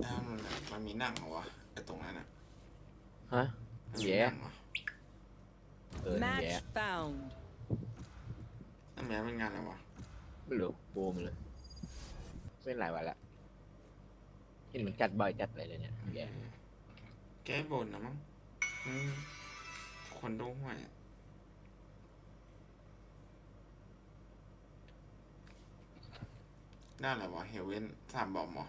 แล้วมันมันมีหนังเหรอวะไอตรงนั้นอะฮะมันมีแย่หนังเหรอเออนี่ Match แย่ found. นั่นแม้เป็นงานอะไรวะไม่รู้บูมเลย เป็นหลายวันละ เห็นมันจัดบ่อยจัดอะไรเลยเนี่ยแย่แก้บนนะมั้งอืมคนดูห่วยอะน่าอะไรวะเฮเว่นสามบอมเหรอ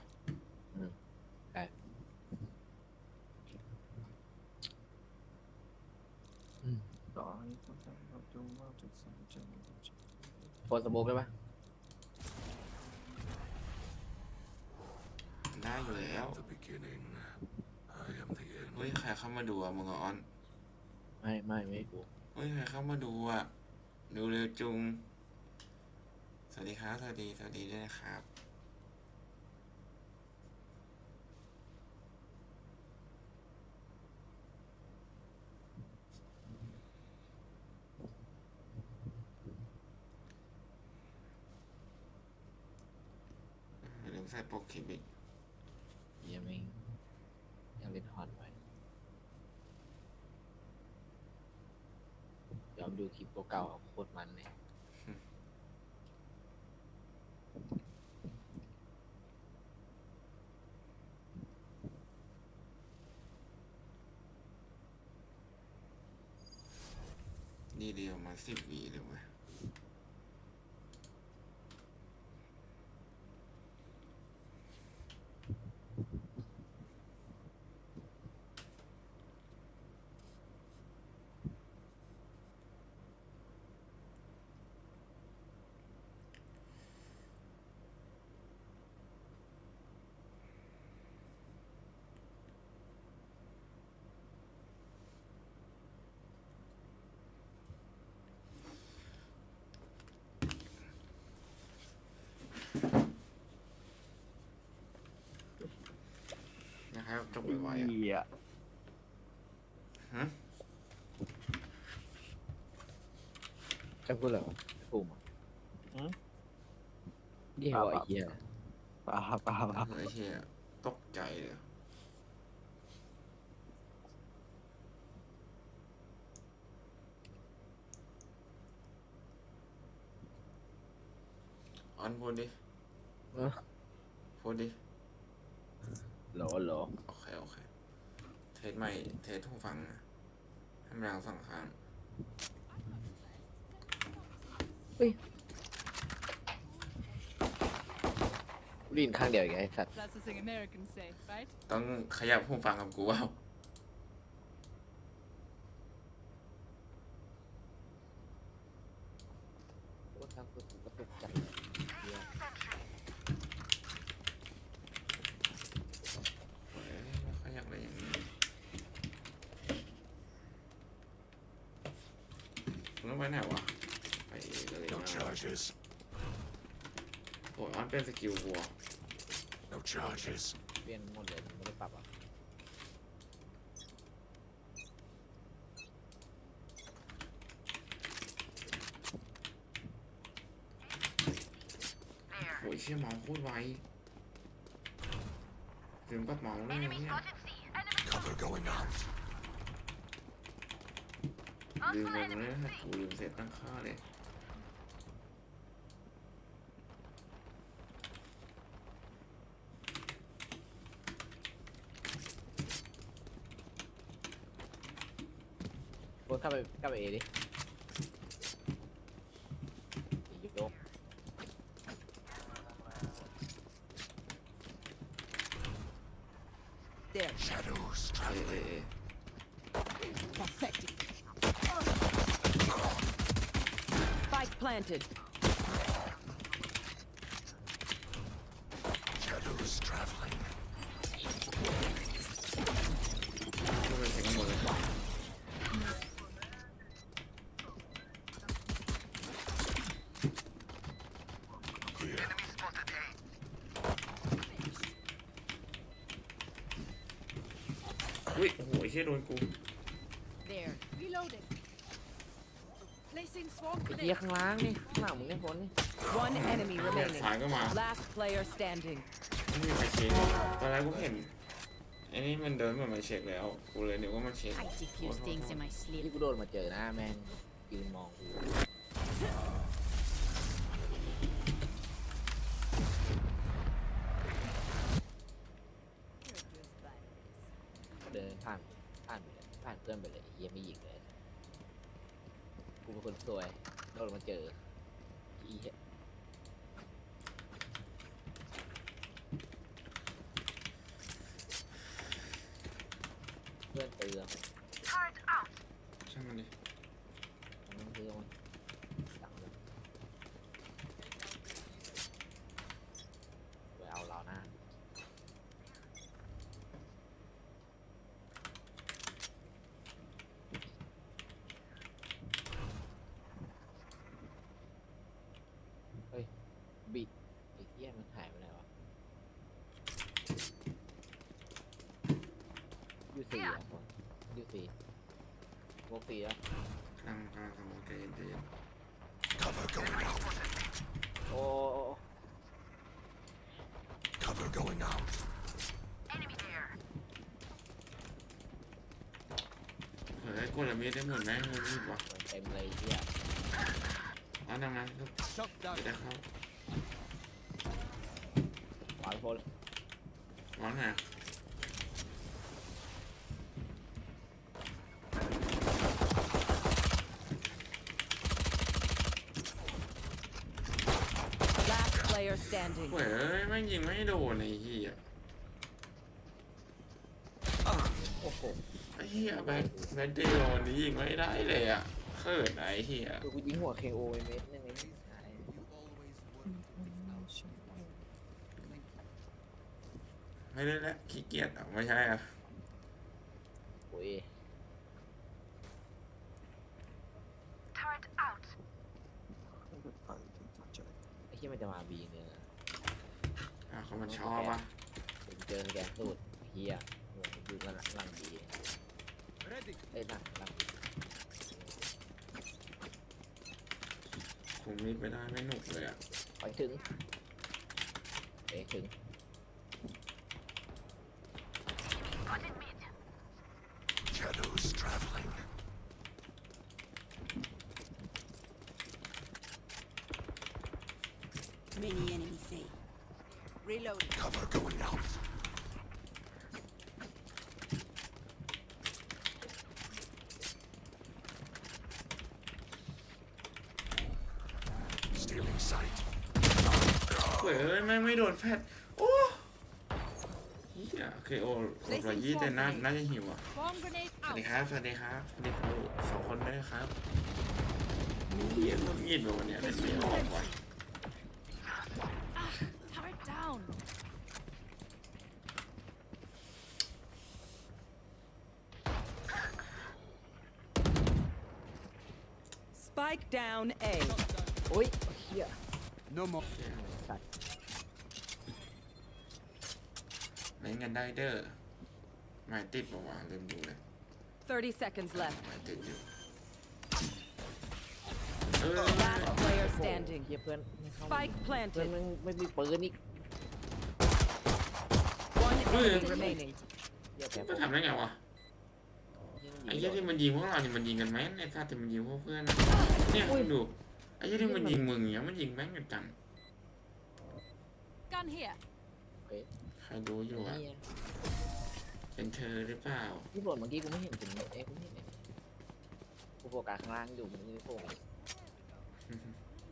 ต่อให้คนแต่เราดูว่าจุดสนใจโฟนสโมกได้ปะ ได้อยู่แล้ว The beginning. I am the end. เฮ้ยใครเข้ามาดูอะมึงอะออนไม่ไม่ไม่กูเฮ้ยใครเข้ามาดูอะดูเร็วจุง สวัสดีครับ สวัสดี สวัสดีด้วยนะครับอย่าลืมใส่โปกคลิปอีก ยังไม่ยังเล่นฮอนไว้ยอม ดูคลิปเก่าๆโคตรมันเลย นี่เดียวมาสิบวีเลยเว้ย จบไวๆอะเหี้ยฮะจะพูดอะไรวะปุ่มอะยี่ห้อไอ้เหี้ยป่าป่าป่าไอ้เชี่ยตกใจเลยออนพูดดิเออ พูดดิหรอหรอ โอเค โอเค เท สใหม่ เทสหูฟังนะให้มันดังสองครั้งลีนข้างเดียวอีกไอ้สัตว์ That's the thing Americans say, right? ต้องขยับหูฟังกับกูว่า ก็ทำกูก็ตกใจเหี้ย เฮ้ยไม่ค่อยอยากเลยอย่างนี้มึงต้อง ไปไหนวะไปเลย No นะ charges. โอ้ยออนเป็นสกิลวัว No charges. เปลี่ยนหมดเลยไม่ได้ปรับอะโอ้ยเชี่ยเมาส์โคตรไวลืมปัดเมาส์เลยเนี่ย Cover going out. ลืมไปเลยนะกูลืมเสร็จตั้งค่าเลยโฟนเข้าไปเข้าไปเอดิยก There. Shadows เอเอ traveling. เอ Perfected. Spike planted. Shadows traveling. ไม่เป็นเสียงหมดเลย Clear. อุ้ยโอ้โหไอ้เชี่ยโดนกู Placing swarm ไอ้เหี้ย grenade. ข้างล่างนี่ข้างหลังมึงเนี่ยพ้นนี่ One enemy เนี่ย remaining. สายก็มา Last player standing. ไม่มีใครเช็คตอนแรกกูเห็นไอ้นี่มันเดินเหมือนมาเช็คแล้ว กูเลยนึกว่ามันเช็ค I defuse things in my sleep. ที่กูโดนมาเจอหน้าแม่งยืนมองกูเดินผ่านผ่านไปเลยผ่านเพื่อนไปเลยไอ้เหี้ยไม่ยิงเลยกูเป็นคน สวยโดนมาเจอเหี้ยเพื่อนเตือน ช่างมันดิ มันคือมันสั่งเลยไปเอาเราหน้าเฮ้ย บิดไอ้เหี้ยมันหายไปไหนวะยู สี่อะคนยูสี่โมกสี่อะกลางกลางกลางใจเย็นใจเย็น Cover going out. โอ้โอ้โอ้ Cover going out. เฮ้ยกดละเมีดได้หมดไหมมันรีบวะมันเต็มเลยไอ้เหี้ยเอาดังนั้นก็จะได้เข้าขวาโพลวางไห player standing. เว้ยแม่งยิงไม่โดนไอ้เหี้ยโอ้โหไอ้เหี้ยแบทแบทเดโอนนี่ยิงไม่ได้เลยอะเขินไอ้เหี้ยคือกูยิงหัว KO ไปเม็ดนึงไอ้นี่หายไม่ได้แล้วขี้เกียจอะไม่ใช่อะโอ้ย มันเป็นไฟที่ตัดใจ ไอ้ที่มันจะมาบีเนี่ยนะ อะเขา มันชอบอะผมเจอแกนสูตรเฮียหัวอยู่กันหลังบีเอ้ยหลังหลังบีคุมมีดไม่ได้ไม่หนุกเลยอะไปถึงเอ้ยถึง Shadows traveling. Many enemies say. Reloading. Cover going out. Stealing sight. เว้ยแม่งไม่โดนแฟดโอ้เหี้ยโอเคโอ้หลบร้อยยี่แต่น่าน่าจะหิวอะ Swarm grenade สวัส out. ดีครับ สวัสดีครับสวัสดีครับสองคนด้วยครับเหี้ยคนงีดแบบวันเนี้ยเล่นไม่ออกว่ะ Turret down. Spike down A. โอ้ยเฮีย สัตว์เล่นกันได้เด้อไม่ติดปะวะลืมดูเลย30 seconds left. ไม่ติดอยู่เออ Last player standing. เฮียเพื่อนไม่เข้า Spike เพื่อน planted. มันไม่มีปืนอีก One Ui. enemy remaining. เฮียแกก็ทำได้ไงวะไอ้เหี้ยที่มันยิงพวกเรานี่มันยิงกันไหมไอ้ข้าแต่มันยิงพวกเพื่อนนะเนี่ยมึงดู ไอ้เหี้ยที่มันยิงมึงอย่างเงี้ยมันยิงแม่งกันจัง Gun here. ใครดูอยู่อะเฮียเป็นเธอหรือเปล่า ที่บทเมื่อกี้กูไม่เห็นถึงเอ้ยกูไม่เห็นเลยกูโฟกัสข้างล่างอยู่มันไม่ได้โฟกัส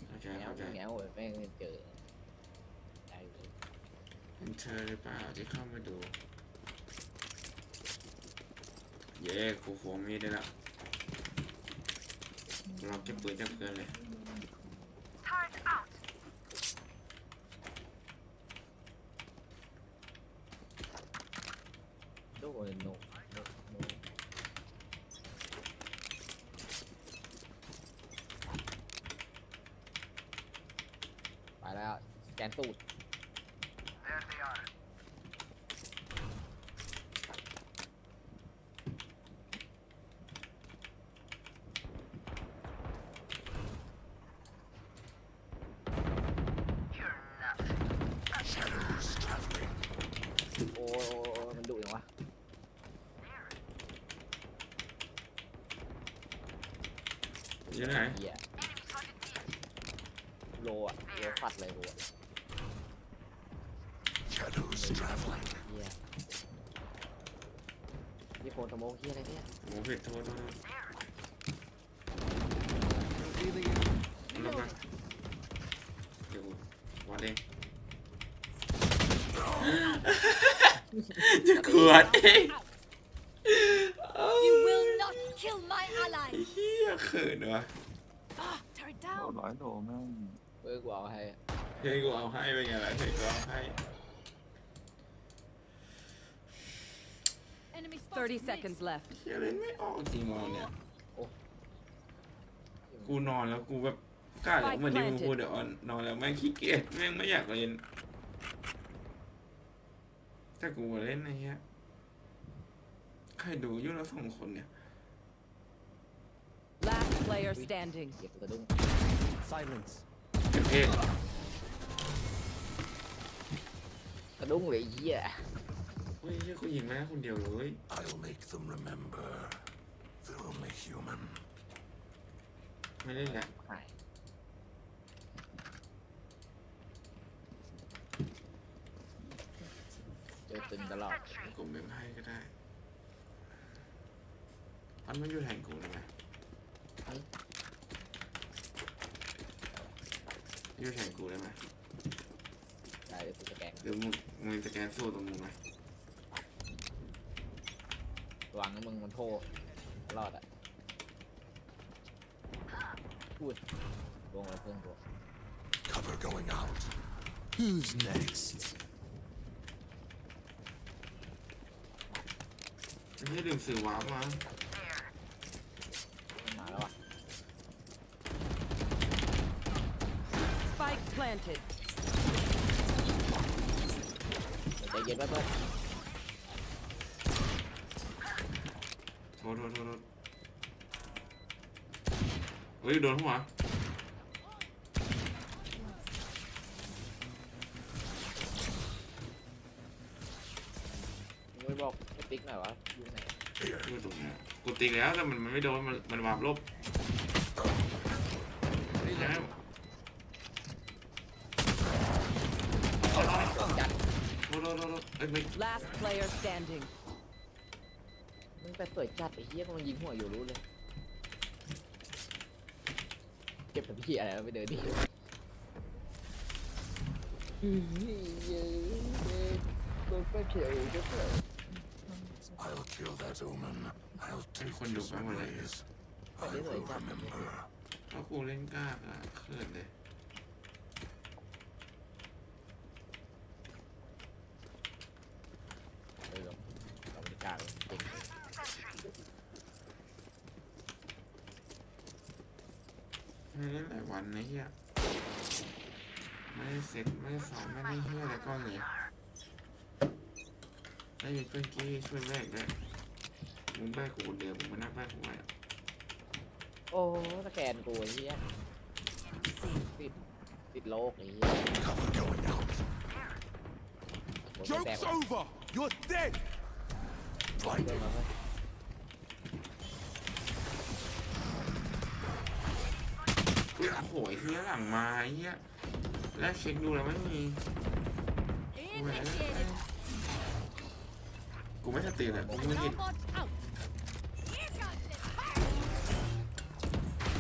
เข้าใจแง้วเข้าใจแง้วแบบแม่งเจอได้เลยเป็นเธอหรือเปล่าที่เข้ามาดู เย้ครูโฟมมีดได้แล้วเราเก็บปืนจากเพื่อนเลย แกนตูดโอ้มันดุอย่างวะเยอะไหน เหี้ยโลอะโลฟัดเลยกูอะ Shadows traveling. เหี้ยนี่โฟนสโมกเหี้ยอะไรเนี่ยโอ้ผิดโทษโทษโทษลงมาเดี๋ยวกูวัดเองจะขวดเอง You will not kill my ไอ้ ally. เหี้ยเขินวะ Ah, tear it โด down. ร้อยโดแม่งเออกูเอาให้ เฮ้ยกูเอาให้เป็นไงล่ะเฮ้ยกูเอาให้ Enemy spotted. 30 mid. seconds left. เฮียเล่นไม่ออกจริงมอนเนี่ย กูนอนแล้วกูแบบกล้าเหมือนที่มึงพูดเดี๋ยวนอนแล้วแม่งขี้เกียจแม่งไม่อยากเล่นแต่กูมาเล่นไอ้เหี้ยใครดูอยู่แล้วสองคนเนี่ย Last player standing. เก็บกระดุ้ง Silence. โอเคกระดุ้งเลยไอ้เหี้ยเฮ้ยเหี้ยกูยิงมาได้คนเดียวเลย I'll make them remember. They're only human. ไม่เล่นแหละหายเจอตึงตลอดกูไม่ให้ก็ได้มันไม่อยู่แทนกูได้ไหมอยู่แทนกูได้ไหมได้เดี๋ยวกูสแกนหรือมึงมึงสแกนสู้ตรงมึงไหม วางให้มึงมันโทษรอดอะพูดลงแล้วเพื่อนกู Cover going out. Who's next? ไม่ใช่ดื่มสื่อว้าร์ปมามันมาแล้วอะ Spike planted. ใจเย็นไว้เพื่อน โทษโทษโทษโทษเฮ้ยโดนหัวมึงไม่บอกไอ้ติ๊กหน่อยวะอยู่ไหน Here. กูโดนเนี่ยกูตีแล้วแต่มันมันไม่โดนมันมันวาร์ปลบแล้วจัดโทษโทษโทษโทษเอ้ยไม่ Last player standing. มึงไปเปิดจัดไอ้เหี้ยมันยิงหัวอยู่รู้เลย เก็บกับพี่อะไรวะไปเดินดิโดนไปเขียวจะเปิด I'll kill that omen. I'll take Con his nhục lắm rồi đấy. memories. I Phải đến rồi, will chắc. remember. ถ้ากูเล่นกล้ากอะเขินเลยเออเราไม่กล้าเลยจริง ไม่ได้หลายวันนะเฮียไม่ได้เซ็ตไม่ได้สอนไม่ได้เฮียอะไรก็เลยได้ยินเพื่อนกี้ช่วยแบกด้วยมึงแบกกูคนเดียวมึงมานั่งแบกกูไว้อะโอ้สแกนกูไอ้เหี้ยติดติดโลกไอ้เหี้ย Cover going out. โดนแบก Joke's over. You're dead. เดิน Blinding. มาเว้ย อุ๊ย โอ้โหไอ้เฮียหลังมาไอ้เฮียแล้วเช็คดูแล้วไม่มีกูไม่ได้ Initiated. กูไม่สติเลยกูไม่ Signal กิน bot out.